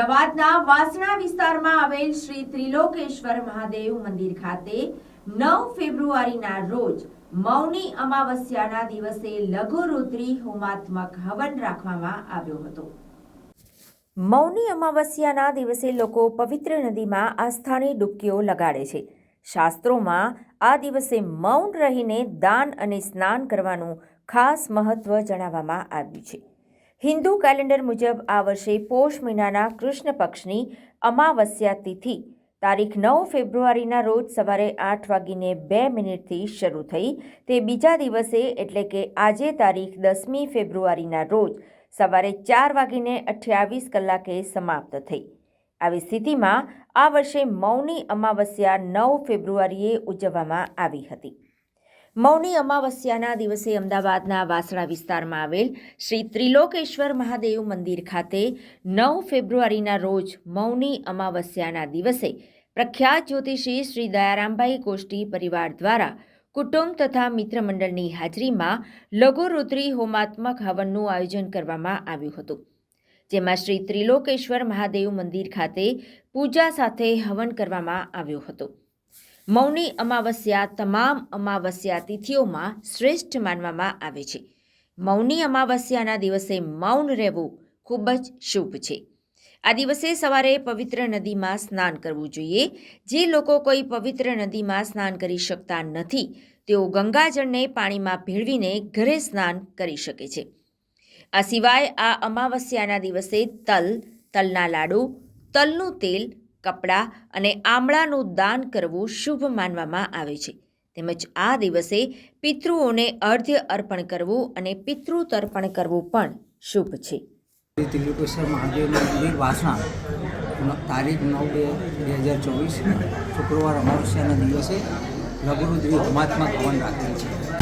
અમદાવાદના વાસણા વિસ્તારમાં આવેલ શ્રી ત્રિલોકેશ્વર મહાદેવ મંદિર ખાતે નવ ફેબ્રુઆરીના રોજ મૌની અમાવસ્યાના દિવસે લઘુરુદ્રી હોમાત્મક હવન રાખવામાં આવ્યો હતો. મૌની અમાવસ્યાના દિવસે લોકો પવિત્ર નદીમાં આસ્થાની ડૂબકીઓ લગાડે છે. શાસ્ત્રોમાં આ દિવસે મૌન રહીને દાન અને સ્નાન કરવાનું ખાસ મહત્વ જણાવવામાં આવ્યું છે. હિન્દુ કેલેન્ડર મુજબ આ વર્ષે પોષ મહિનાના કૃષ્ણ પક્ષની અમાવસ્યા તિથિ, તારીખ નવ ફેબ્રુઆરીના રોજ સવારે આઠ વાગીને બે મિનિટથી શરૂ થઈ. તે બીજા દિવસે એટલે કે આજે તારીખ દસમી ફેબ્રુઆરીના રોજ સવારે ચાર વાગીને અઠ્યાવીસ કલાકે સમાપ્ત થઈ. આવી સ્થિતિમાં આ વર્ષે મૌની અમાવસ્યા નવ ફેબ્રુઆરીએ ઉજવવામાં આવી હતી. મૌની અમાવસ્યાના દિવસે અમદાવાદના વાસણા વિસ્તારમાં આવેલ શ્રી ત્રિલોકેશ્વર મહાદેવ મંદિર ખાતે નવ ફેબ્રુઆરીના રોજ મૌની અમાવસ્યાના દિવસે પ્રખ્યાત જ્યોતિષી શ્રી દયારામભાઈ ગોષ્ઠી પરિવાર દ્વારા કુટુંબ તથા મિત્ર મંડળની હાજરીમાં લઘુરુદ્રી હોમાત્મક હવનનું આયોજન કરવામાં આવ્યું હતું. જેમાં શ્રી ત્રિલોકેશ્વર મહાદેવ મંદિર ખાતે પૂજા સાથે હવન કરવામાં આવ્યો હતો. મૌની અમાવસ્યા તમામ અમાવસ્યા તિથિઓમાં શ્રેષ્ઠ માનવામાં આવે છે. મૌની અમાવસ્યાના દિવસે મૌન રહેવું ખૂબ જ શુભ છે. આ દિવસે સવારે પવિત્ર નદીમાં સ્નાન કરવું જોઈએ. જે લોકો કોઈ પવિત્ર નદીમાં સ્નાન કરી શકતા નથી, તેઓ ગંગાજળને પાણીમાં ભેળવીને ઘરે સ્નાન કરી શકે છે. આ સિવાય આ અમાવસ્યાના દિવસે તલ, તલના લાડુ, તલનું તેલ કપડાં અને આમળાનું દાન કરવું શુભ માનવામાં આવે છે. તેમજ આ દિવસે પિતૃઓને અર્ધ્ય અર્પણ કરવું અને પિતૃ તર્પણ કરવું પણ શુભ છે. તારીખ નવ બે બે હજાર ચોવીસ, શુક્રવાર અમાવસ્યાના દિવસે લઘુરુદ્રી હોમાત્મક હવન રાખેલ છે.